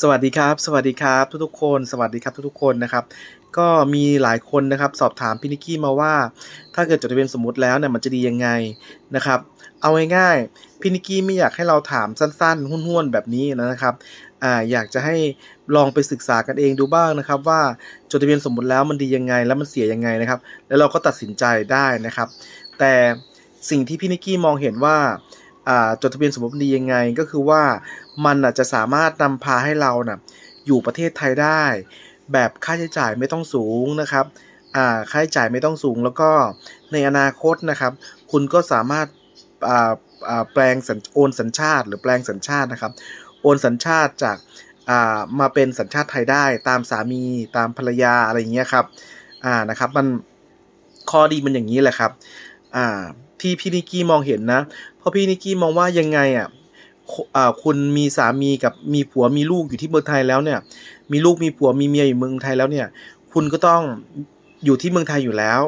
สวัสดีครับ สวัสดีครับทุกๆคน สวัสดีครับทุกๆคนนะครับ ก็มีหลายคนนะครับสอบถามพี่นิกกี้มาว่า ถ้าเกิดจดทะเบียนสมมุติแล้วเนี่ยมันจะดียังไงนะครับ เอาง่ายๆพี่นิกกี้ไม่อยากให้เราถามสั้นๆห้วนๆแบบนี้นะครับอ่าอยากจะให้ลองไปศึกษากันเองดูบ้างนะครับ ว่าจดทะเบียนสมมติแล้วมันดียังไงแล้วมันเสียยังไงนะครับ แล้วเราก็ตัดสินใจได้นะครับ แต่สิ่งที่พี่นิกกี้มองเห็นว่า จดทะเบียนสมรสดียังไงก็คือว่ามันจะสามารถนำพาให้เรานะอยู่ประเทศไทยได้ แบบค่าใช้จ่ายไม่ต้องสูงนะครับค่าใช้จ่ายไม่ต้องสูง แล้วก็ในอนาคตนะครับ คุณก็สามารถแปลงโอนสัญชาติ หรือแปลงสัญชาตินะครับ โอนสัญชาติจากมาเป็นสัญชาติไทยได้ ตามสามีตามภรรยาอะไรอย่างเงี้ยครับอ่านะครับมันข้อดีมันอย่างนี้แหละครับอ่า ที่พี่นิกกี้มองเห็นนะ เพราะพี่นิกกี้มองว่ายังไงอะคุอ่าคุณมีสามีกับมีผัวมีลูกอยู่ที่เมืองไทยแล้วเนี่ย มีลูกมีผัวมีเมียอยู่เมืองไทยแล้วเนี่ย คุณก็ต้องอยู่ที่เมืองไทยอยู่แล้ว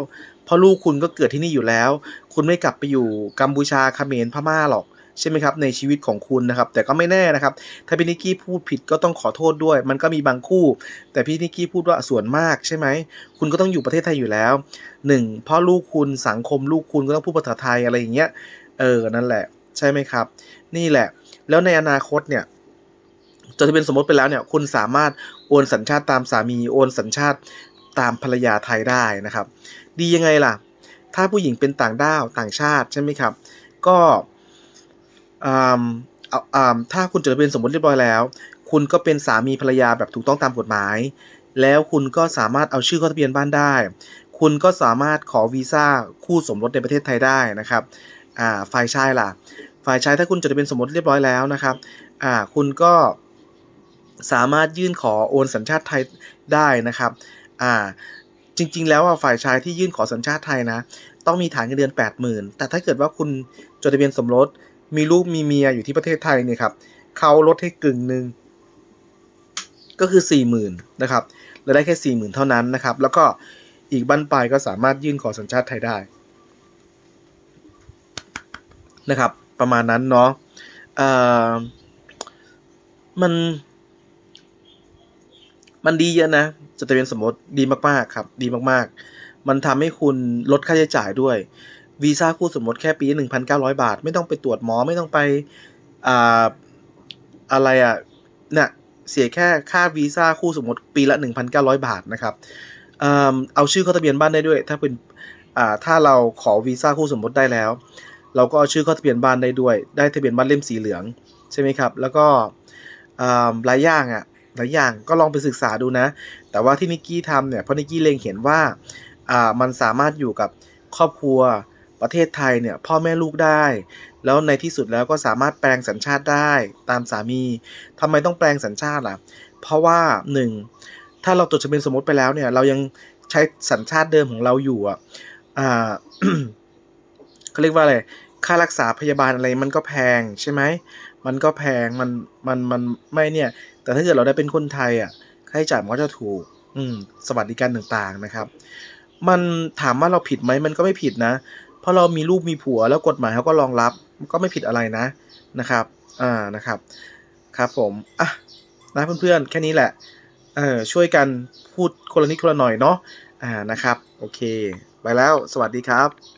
เพราะลูกคุณก็เกิดที่นี่อยู่แล้ว คุณไม่กลับไปอยู่กัมพูชาเขมรพม่าหรอก ใช่ไหมครับในชีวิตของคุณนะครับแต่ก็ไม่แน่นะครับ ถ้าพี่นิกกี้พูดผิดก็ต้องขอโทษด้วย มันก็มีบางคู่ แต่พี่นิกกี้พูดว่าส่วนมากใช่ไหมคุณก็ต้องอยู่ประเทศไทยอยู่แล้วหนึ่งเพราะลูกคุณสังคมลูกคุณก็ต้องพูดภาษาไทยอะไรอย่างเงี้ยเออนั่นแหละใช่ไหมครับ นี่แหละ แล้วในอนาคตเนี่ยจดทะเบียนสมรสไปแล้วเนี่ยคุณสามารถโอนสัญชาติตามสามีโอนสัญชาติตามภรรยาไทยได้นะครับ ดียังไงล่ะ ถ้าผู้หญิงเป็นต่างด้าวต่างชาติใช่ไหมครับ ก็ ถ้าคุณจดทะเบียนสมรสเรียบร้อยแล้ว คุณก็เป็นสามีภรรยาแบบถูกต้องตามกฎหมาย แล้วคุณก็สามารถเอาชื่อเข้าทะเบียนบ้านได้ คุณก็สามารถขอวีซ่าคู่สมรสในประเทศไทยได้นะครับฝ่ายชายล่ะ ฝ่ายชายถ้าคุณจดทะเบียนสมรสเรียบร้อยแล้วนะครับคุณก็สามารถยื่นขอโอนสัญชาติไทยได้นะครับจริง ๆ แล้ว่ฝ่ายชายที่ยื่นขอสัญชาติไทยนะ ต้องมีฐานเงินเดือน 80,000 แต่ถ้าเกิดว่าคุณจดทะเบียนสมรส มีลูกมีเมียอยู่ที่ประเทศไทยเนี่ยครับเขาลดให้กึ่งหนึ่งก็คือ 40,000นะครับและได้แค่ 40,000 เท่านั้นนะครับ แล้วก็อีกบั้นปลายก็สามารถยื่นขอสัญชาติไทยได้นะครับ ประมาณนั้นเนาะเอ่อมัน มันดีเยอะนะจดทะเบียนสมรสดีมากๆครับ ดีมากๆ มันทำให้คุณลดค่าใช้จ่ายด้วย วีซ่าคู่สมรสแค่ปีหนึ่งพันเก้าร้อยบาท ไม่ต้องไปตรวจหมอไม่ต้องไปอ่าอะไรอะเนี่ยเสียแค่ค่าวีซ่าคู่สมรสปีละหนึ่งพันเก้าร้อยบาทนะครับเอาชื่อเข้าทะเบียนบ้านได้ด้วย ถ้าเป็นอ่าถ้าเราขอวีซ่าคู่สมรสได้แล้ว เราก็เอาชื่อเข้าทะเบียนบ้านได้ด้วย ได้ทะเบียนบ้านเล่มสีเหลืองใช่ไหมครับ แล้วก็อ่าหลายอย่างอะหลายอย่างก็ลองไปศึกษาดูนะ แต่ว่าที่นิกกี้ทำเนี่ยเพราะนิกกี้เล็งเห็นว่าอ่ามันสามารถอยู่กับครอบครัว ประเทศไทยเนี่ยพ่อแม่ลูกได้ แล้วในที่สุดแล้วก็สามารถแปลงสัญชาติได้ตามสามีทำไมต้องแปลงสัญชาติล่ะ เพราะว่าหนึ่งถ้าเราจดทะเบียนสมมติไปแล้วเนี่ยเรายังใช้สัญชาติเดิมของเราอยู่อะเขาเรียกว่าอะไรค่ารักษาพยาบาลอะไรมันก็แพงใช่ไหมมันก็แพงมันมันมันไม่เนี่ย แต่ถ้าเกิดเราได้เป็นคนไทยอะค่าใช้จ่ายมันก็จะถูก อืมสวัสดิการต่างๆนะครับ มันถามว่าเราผิดไหมมันก็ไม่ผิดนะ พราะเรามีลูกมีผัว แล้วกฎหมายเขาก็รองรับก็ไม่ผิดอะไรนะนะครับอ่านะครับครับผมอะนะเพื่อนๆแค่นี้แหละเออช่วยกันพูดคนละนิดคนละหน่อยเนาะอ่านะครับ โอเค ไปแล้วสวัสดีครับ